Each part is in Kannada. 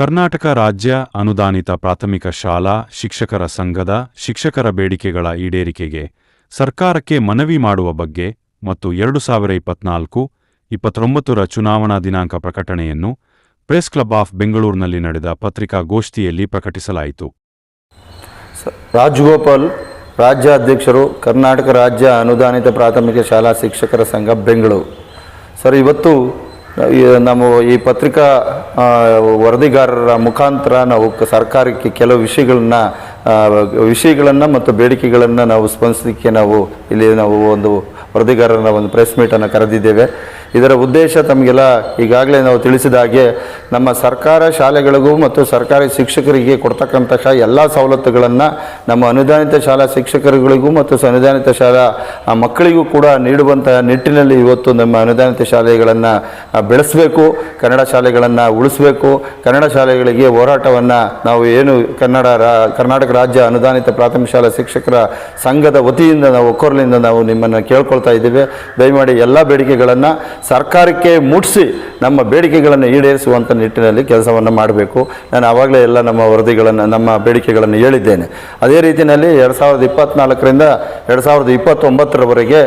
ಕರ್ನಾಟಕ ರಾಜ್ಯ ಅನುದಾನಿತ ಪ್ರಾಥಮಿಕ ಶಾಲಾ, ಶಿಕ್ಷಕರ ಸಂಘದ, ಶಿಕ್ಷಕರ ಬೇಡಿಕೆಗಳ ಈಡೇರಿಕೆಗೆ ಸರ್ಕಾರಕ್ಕೆ ಮನವಿ ಮಾಡುವ ಬಗ್ಗೆ ಮತ್ತು ಎರಡು ಸಾವಿರ ಇಪ್ಪತ್ನಾಲ್ಕು ಇಪ್ಪತ್ತೊಂಬತ್ತರ ಚುನಾವಣಾ ದಿನಾಂಕ ಪ್ರಕಟಣೆಯನ್ನು ಪ್ರೆಸ್ ಕ್ಲಬ್ ಆಫ್ ಬೆಂಗಳೂರಿನಲ್ಲಿ ನಡೆದ ಪತ್ರಿಕಾಗೋಷ್ಠಿಯಲ್ಲಿ ಪ್ರಕಟಿಸಲಾಯಿತು. ರಾಜಗೋಪಾಲ್ ರಾಜ್ಯಾಧ್ಯಕ್ಷರು ಕರ್ನಾಟಕ ರಾಜ್ಯ ಅನುದಾನಿತ ಪ್ರಾಥಮಿಕ ಶಾಲಾ ಶಿಕ್ಷಕರ ಸಂಘ, ಬೆಂಗಳೂರು. ಸರ್, ಇವತ್ತು ನಮ್ಮ ಈ ಪತ್ರಿಕಾ ವರದಿಗಾರರ ಮುಖಾಂತರ ನಾವು ಸರ್ಕಾರಕ್ಕೆ ಕೆಲವು ವಿಷಯಗಳನ್ನ ವಿಷಯಗಳನ್ನು ಮತ್ತು ಬೇಡಿಕೆಗಳನ್ನು ನಾವು ಸ್ಪಂದಿಸಲಿಕ್ಕೆ ನಾವು ಇಲ್ಲಿ ನಾವು ಒಂದು ವರದಿಗಾರರ ಒಂದು ಪ್ರೆಸ್ ಮೀಟನ್ನು ಕರೆದಿದ್ದೇವೆ. ಇದರ ಉದ್ದೇಶ ತಮಗೆಲ್ಲ ಈಗಾಗಲೇ ನಾವು ತಿಳಿಸಿದ ಹಾಗೆ ನಮ್ಮ ಸರ್ಕಾರ ಶಾಲೆಗಳಿಗೂ ಮತ್ತು ಸರ್ಕಾರಿ ಶಿಕ್ಷಕರಿಗೆ ಕೊಡ್ತಕ್ಕಂತಹ ಎಲ್ಲ ಸವಲತ್ತುಗಳನ್ನು ನಮ್ಮ ಅನುದಾನಿತ ಶಾಲಾ ಶಿಕ್ಷಕರುಗಳಿಗೂ ಮತ್ತು ಅನುದಾನಿತ ಶಾಲಾ ಮಕ್ಕಳಿಗೂ ಕೂಡ ನೀಡುವಂತಹ ನಿಟ್ಟಿನಲ್ಲಿ ಇವತ್ತು ನಮ್ಮ ಅನುದಾನಿತ ಶಾಲೆಗಳನ್ನು ಬೆಳೆಸಬೇಕು, ಕನ್ನಡ ಶಾಲೆಗಳನ್ನು ಉಳಿಸಬೇಕು. ಕನ್ನಡ ಶಾಲೆಗಳಿಗೆ ಹೋರಾಟವನ್ನು ನಾವು ಏನು ಕನ್ನಡ ರಾ, ಕರ್ನಾಟಕ ರಾಜ್ಯ ಅನುದಾನಿತ ಪ್ರಾಥಮಿಕ ಶಾಲಾ ಶಿಕ್ಷಕರ ಸಂಘದ ವತಿಯಿಂದ ನಾವು, ಒಕ್ಕೊರಲಿಂದ ನಾವು ನಿಮ್ಮನ್ನು ಕೇಳ್ಕೊಳ್ತಾ ಇದ್ದೇವೆ. ದಯಮಾಡಿ ಎಲ್ಲ ಬೇಡಿಕೆಗಳನ್ನು ಸರ್ಕಾರಕ್ಕೆ ಮುಟ್ಟಿಸಿ ನಮ್ಮ ಬೇಡಿಕೆಗಳನ್ನು ಈಡೇರಿಸುವಂಥ ನಿಟ್ಟಿನಲ್ಲಿ ಕೆಲಸವನ್ನು ಮಾಡಬೇಕು. ನಾನು ಆವಾಗಲೇ ಎಲ್ಲ ನಮ್ಮ ವರದಿಗಳನ್ನು, ನಮ್ಮ ಬೇಡಿಕೆಗಳನ್ನು ಹೇಳಿದ್ದೇನೆ. ಅದೇ ರೀತಿಯಲ್ಲಿ ಎರಡು ಸಾವಿರದ ಇಪ್ಪತ್ತ್ನಾಲ್ಕರಿಂದ ಎರಡು ಸಾವಿರದ ಇಪ್ಪತ್ತೊಂಬತ್ತರವರೆಗೆ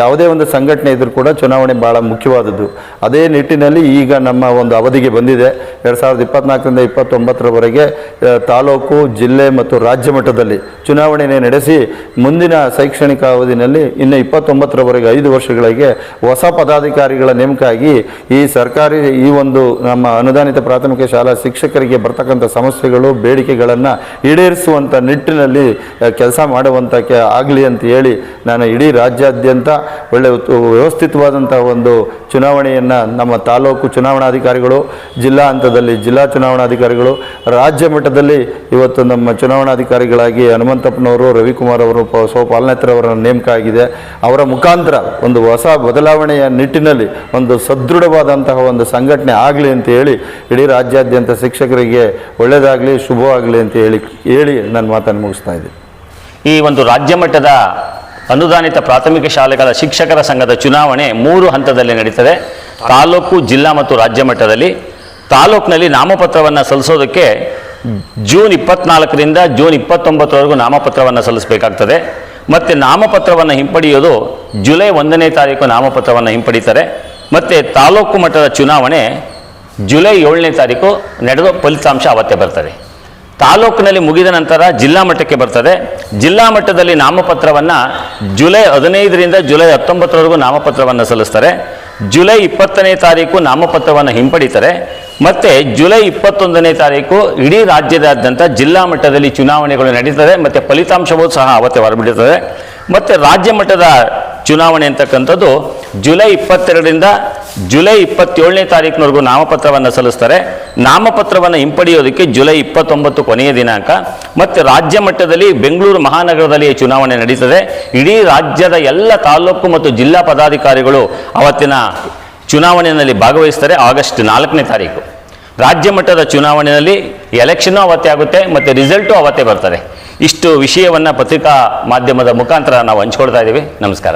ಯಾವುದೇ ಒಂದು ಸಂಘಟನೆ ಇದ್ದರೂ ಕೂಡ ಚುನಾವಣೆ ಭಾಳ ಮುಖ್ಯವಾದದ್ದು. ಅದೇ ನಿಟ್ಟಿನಲ್ಲಿ ಈಗ ನಮ್ಮ ಒಂದು ಅವಧಿಗೆ ಬಂದಿದೆ. ಎರಡು ಸಾವಿರದ ಇಪ್ಪತ್ತ್ನಾಲ್ಕರಿಂದ ಇಪ್ಪತ್ತೊಂಬತ್ತರವರೆಗೆ ತಾಲೂಕು, ಜಿಲ್ಲೆ ಮತ್ತು ರಾಜ್ಯ ಮಟ್ಟದಲ್ಲಿ ಚುನಾವಣೆ ನಡೆಸಿ ಮುಂದಿನ ಶೈಕ್ಷಣಿಕ ಅವಧಿನಲ್ಲಿ ಇನ್ನು ಇಪ್ಪತ್ತೊಂಬತ್ತರವರೆಗೆ ಐದು ವರ್ಷಗಳಿಗೆ ಹೊಸ ಪದಾಧಿಕಾರಿಗಳ ನೇಮಕ ಆಗಿ ಈ ಸರ್ಕಾರಿ ಈ ಒಂದು ನಮ್ಮ ಅನುದಾನಿತ ಪ್ರಾಥಮಿಕ ಶಾಲಾ ಶಿಕ್ಷಕರಿಗೆ ಬರ್ತಕ್ಕಂಥ ಸಮಸ್ಯೆಗಳು, ಬೇಡಿಕೆಗಳನ್ನು ಈಡೇರಿಸುವಂಥ ನಿಟ್ಟಿನಲ್ಲಿ ಕೆಲಸ ಮಾಡುವಂತಕ್ಕೆ ಆಗಲಿ ಅಂತ ಹೇಳಿ ನಾನು ಇಡೀ ರಾಜ್ಯಾದ್ಯಂತ ಒಳ್ಳೆ ವ್ಯವಸ್ಥಿತವಾದಂಥ ಒಂದು ಚುನಾವಣೆಯನ್ನು ನಮ್ಮ ತಾಲೂಕು ಚುನಾವಣಾಧಿಕಾರಿಗಳು, ಜಿಲ್ಲಾ ಹಂತದಲ್ಲಿ ಜಿಲ್ಲಾ ಚುನಾವಣಾಧಿಕಾರಿಗಳು, ರಾಜ್ಯ ಮಟ್ಟದಲ್ಲಿ ಇವತ್ತು ನಮ್ಮ ಚುನಾವಣಾಧಿಕಾರಿಗಳಾಗಿ ಹನುಮಂತಪ್ಪನವರು, ರವಿಕುಮಾರ್ ಅವರು, ಪ ಸೋಪಾಲನೇತ್ರವರ ನೇಮಕ ಆಗಿದೆ. ಅವರ ಮುಖಾಂತರ ಒಂದು ಹೊಸ ಬದಲಾವಣೆಯ ನಿಟ್ಟಿನಲ್ಲಿ ಒಂದು ಸದೃಢವಾದಂತಹ ಒಂದು ಸಂಘಟನೆ ಆಗಲಿ ಅಂತ ಹೇಳಿ ಇಡೀ ರಾಜ್ಯಾದ್ಯಂತ ಶಿಕ್ಷಕರಿಗೆ ಒಳ್ಳೆಯದಾಗಲಿ ಶುಭವಾಗಲಿ ಅಂತ ಹೇಳಿ ಹೇಳಿ ನನ್ನ ಮಾತನ್ನು ಮುಗಿಸ್ತಾ ಇದ್ದೀನಿ. ಈ ಒಂದು ರಾಜ್ಯ ಮಟ್ಟದ ಅನುದಾನಿತ ಪ್ರಾಥಮಿಕ ಶಾಲೆಗಳ ಶಿಕ್ಷಕರ ಸಂಘದ ಚುನಾವಣೆ ಮೂರು ಹಂತದಲ್ಲಿ ನಡೀತದೆ. ತಾಲೂಕು, ಜಿಲ್ಲಾ ಮತ್ತು ರಾಜ್ಯ ಮಟ್ಟದಲ್ಲಿ. ತಾಲೂಕಿನಲ್ಲಿ ನಾಮಪತ್ರವನ್ನು ಸಲ್ಲಿಸೋದಕ್ಕೆ ಜೂನ್ ಇಪ್ಪತ್ನಾಲ್ಕರಿಂದ ಜೂನ್ ಇಪ್ಪತ್ತೊಂಬತ್ತರವರೆಗೂ ನಾಮಪತ್ರವನ್ನು ಸಲ್ಲಿಸಬೇಕಾಗ್ತದೆ. ಮತ್ತು ನಾಮಪತ್ರವನ್ನು ಹಿಂಪಡೆಯೋದು ಜುಲೈ ಒಂದನೇ ತಾರೀಕು ನಾಮಪತ್ರವನ್ನು ಹಿಂಪಡಿತಾರೆ. ಮತ್ತು ತಾಲೂಕು ಮಟ್ಟದ ಚುನಾವಣೆ ಜುಲೈ ಏಳನೇ ತಾರೀಕು ನಡೆದು ಫಲಿತಾಂಶ ಅವತ್ತೇ ಬರ್ತದೆ. ತಾಲೂಕಿನಲ್ಲಿ ಮುಗಿದ ನಂತರ ಜಿಲ್ಲಾ ಮಟ್ಟಕ್ಕೆ ಬರ್ತದೆ. ಜಿಲ್ಲಾ ಮಟ್ಟದಲ್ಲಿ ನಾಮಪತ್ರವನ್ನು ಜುಲೈ ಹದಿನೈದರಿಂದ ಜುಲೈ ಹತ್ತೊಂಬತ್ತರವರೆಗೂ ನಾಮಪತ್ರವನ್ನು ಸಲ್ಲಿಸ್ತಾರೆ. ಜುಲೈ ಇಪ್ಪತ್ತನೇ ತಾರೀಕು ನಾಮಪತ್ರವನ್ನು ಹಿಂಪಡಿತಾರೆ. ಮತ್ತು ಜುಲೈ ಇಪ್ಪತ್ತೊಂದನೇ ತಾರೀಕು ಇಡೀ ರಾಜ್ಯದಾದ್ಯಂತ ಜಿಲ್ಲಾ ಮಟ್ಟದಲ್ಲಿ ಚುನಾವಣೆಗಳು ನಡೀತದೆ, ಮತ್ತು ಫಲಿತಾಂಶವೂ ಸಹ ಅವತ್ತೇ ಹೊರಬಿಡುತ್ತದೆ. ಮತ್ತು ರಾಜ್ಯ ಮಟ್ಟದ ಚುನಾವಣೆ ಅಂತಕ್ಕಂಥದ್ದು ಜುಲೈ ಇಪ್ಪತ್ತೆರಡರಿಂದ ಜುಲೈ ಇಪ್ಪತ್ತೇಳನೇ ತಾರೀಕಿನವರೆಗೂ ನಾಮಪತ್ರವನ್ನು ಸಲ್ಲಿಸ್ತಾರೆ. ನಾಮಪತ್ರವನ್ನು ಹಿಂಪಡೆಯೋದಕ್ಕೆ ಜುಲೈ ಇಪ್ಪತ್ತೊಂಬತ್ತು ಕೊನೆಯ ದಿನಾಂಕ. ಮತ್ತು ರಾಜ್ಯ ಮಟ್ಟದಲ್ಲಿ ಬೆಂಗಳೂರು ಮಹಾನಗರದಲ್ಲಿ ಚುನಾವಣೆ ನಡೀತದೆ. ಇಡೀ ರಾಜ್ಯದ ಎಲ್ಲ ತಾಲೂಕು ಮತ್ತು ಜಿಲ್ಲಾ ಪದಾಧಿಕಾರಿಗಳು ಅವತ್ತಿನ ಚುನಾವಣೆಯಲ್ಲಿ ಭಾಗವಹಿಸ್ತಾರೆ ಆಗಸ್ಟ್ ನಾಲ್ಕನೇ ತಾರೀಕು. ರಾಜ್ಯ ಮಟ್ಟದ ಚುನಾವಣೆಯಲ್ಲಿ ಎಲೆಕ್ಷನ್ನು ಅವತ್ತೇ ಆಗುತ್ತೆ ಮತ್ತು ರಿಸಲ್ಟು ಅವತ್ತೇ ಬರ್ತದೆ. ಇಷ್ಟು ವಿಷಯವನ್ನು ಪತ್ರಿಕಾ ಮಾಧ್ಯಮದ ಮುಖಾಂತರ ನಾವು ಹಂಚ್ಕೊಳ್ತಾ ಇದ್ದೀವಿ. ನಮಸ್ಕಾರ.